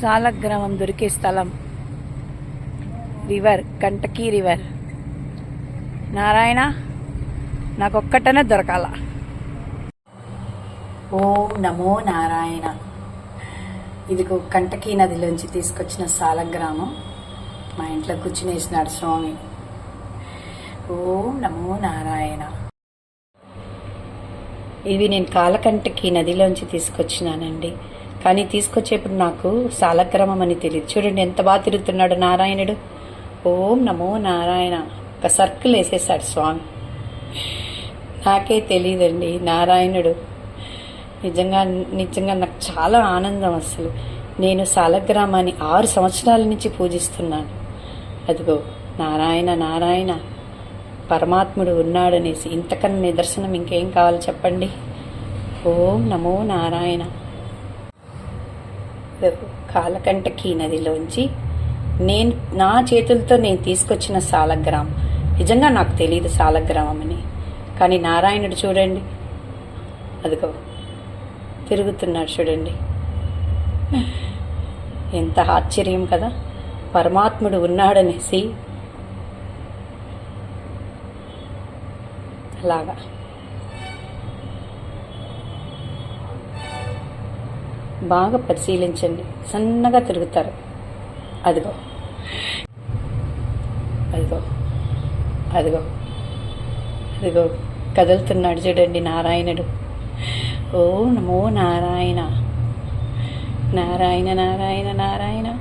సాలగ్రామం దొరికే స్థలం. River Gandaki river. Narayana నాకొక్కటనే దొరకాల. ఓం నమో నారాయణ. ఇదిగో కంటకీ నదిలోంచి తీసుకొచ్చిన సాలగ్రామం. మా ఇంట్లో కూర్చునేసినాడు స్వామి. ఓం నమో నారాయణ. ఇవి నేను కాలకంటకి నదిలోంచి తీసుకొచ్చినానండి. కానీ తీసుకొచ్చేప్పుడు నాకు సాలగ్రామం అని తెలియదు చూడండి ఎంత బాగా తిరుగుతున్నాడు నారాయణుడు. ఓం నమో నారాయణ. ఒక సర్కిల్ వేసేసాడు స్వామి. నాకే తెలియదండి నారాయణుడు. నిజంగా నిజంగా నాకు చాలా ఆనందం అసలు. నేను సాలగ్రామాన్ని ఆరు సంవత్సరాల నుంచి పూజిస్తున్నాను. అదిగో నారాయణ నారాయణ. పరమాత్ముడు ఉన్నాడనేసి ఇంతకన్నా నిదర్శనం ఇంకేం కావాలి చెప్పండి? ఓం నమో నారాయణ. కాలకంటకి నదిలోంచి నేను నా చేతులతో నేను తీసుకొచ్చిన సాలగ్రామం. నిజంగా నాకు తెలియదు సాలగ్రామం అని కానీ నారాయణుడు చూడండి. అదిగో తిరుగుతున్నాడు చూడండి. ఎంత ఆశ్చర్యం కదా. పరమాత్ముడు ఉన్నాడనేసి. అలాగా. బాగా పరిశీలించండి. సన్నగా తిరుగుతారు. అదిగో. అదిగో. అదిగో. అదిగో. కదులుతున్నాడు చూడండి నారాయణుడు. ఓ నమో నారాయణ. నారాయణ నారాయణ నారాయణ.